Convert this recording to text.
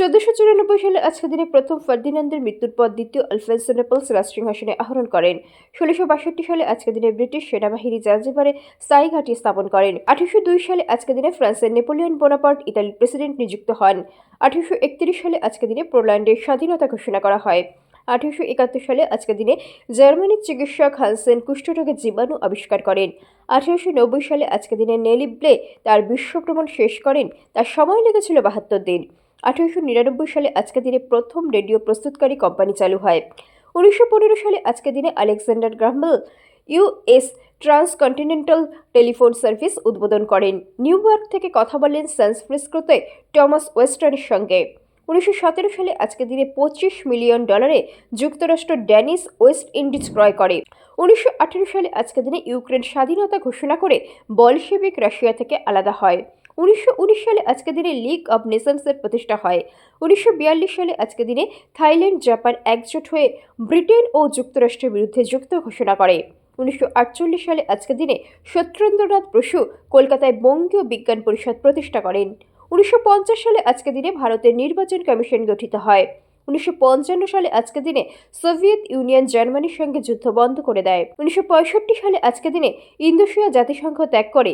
চোদ্দশো চুরানব্বই সালে আজকে দিনে প্রথম ফার্দিনান্দের মৃত্যুর পর দ্বিতীয় আলফেন্সো নেপলস রাজসিংহাসনে আহরণ করেন। ষোলোশো বাষট্টি সালে আজকের দিনে ব্রিটিশ সেনাবাহিনী জাঞ্জিবারে স্থায়ী ঘাঁটি স্থাপন করেন। আঠারোশো দুই সালে আজকের দিনে ফ্রান্সের নেপোলিয়ন বোনাপার্ট ইতালির প্রেসিডেন্ট নিযুক্ত হন। আঠারোশো একত্রিশ সালে আজকে দিনে পোল্যান্ডের স্বাধীনতা ঘোষণা করা হয়। আঠারোশো একাত্তর সালে আজকের দিনে জার্মানির চিকিৎসক হানসেন কুষ্ঠরোগের জীবাণু আবিষ্কার করেন। আঠারোশো নব্বই সালে আজকের দিনে নেলিব্লে তার বিশ্বভ্রমণ শেষ করেন। তার সময় লেগেছিল বাহাত্তর দিন। আঠারোশো নিরানব্বই সালে আজকের দিনে প্রথম রেডিও প্রস্তুতকারী কোম্পানি চালু হয়। উনিশশো পনেরো সালে আজকের দিনে Alexander Graham Bell US transcontinental telephone service উদ্বোধন করেন। নিউ ইয়র্ক থেকে কথা বলেন সান ফ্রান্সিসকোতে টমাস ওয়েস্টার্নের সঙ্গে। উনিশশো সতেরো সালে আজকের দিনে পঁচিশ মিলিয়ন ডলারে যুক্তরাষ্ট্র ড্যানিস ওয়েস্ট ইন্ডিজ ক্রয় করে। উনিশশো আঠেরো সালে আজকের দিনে ইউক্রেন স্বাধীনতা ঘোষণা করে বলশেবিক রাশিয়া থেকে আলাদা হয়। উনিশশো উনিশ সালে আজকের দিনে লিগ অব নেশনসের প্রতিষ্ঠা হয়। উনিশশো বিয়াল্লিশ সালে আজকের দিনে থাইল্যান্ড, জাপান একজোট হয়ে ব্রিটেন ও যুক্তরাষ্ট্রের বিরুদ্ধে যুক্ত ঘোষণা করে। উনিশশো আটচল্লিশ সালে আজকের দিনে সত্যেন্দ্রনাথ বসু কলকাতায় বঙ্গীয় বিজ্ঞান পরিষদ প্রতিষ্ঠা করেন। উনিশশো পঞ্চাশ সালে আজকের দিনে ভারতের নির্বাচন কমিশন গঠিত হয়। উনিশশো পঞ্চান্ন সালে আজকের দিনে সোভিয়েত ইউনিয়ন জার্মানির সঙ্গে যুদ্ধ বন্ধ করে দেয়। উনিশশো পঁয়ষট্টি সালে আজকের দিনে ইন্দোসিয়া জাতিসংঘ ত্যাগ করে।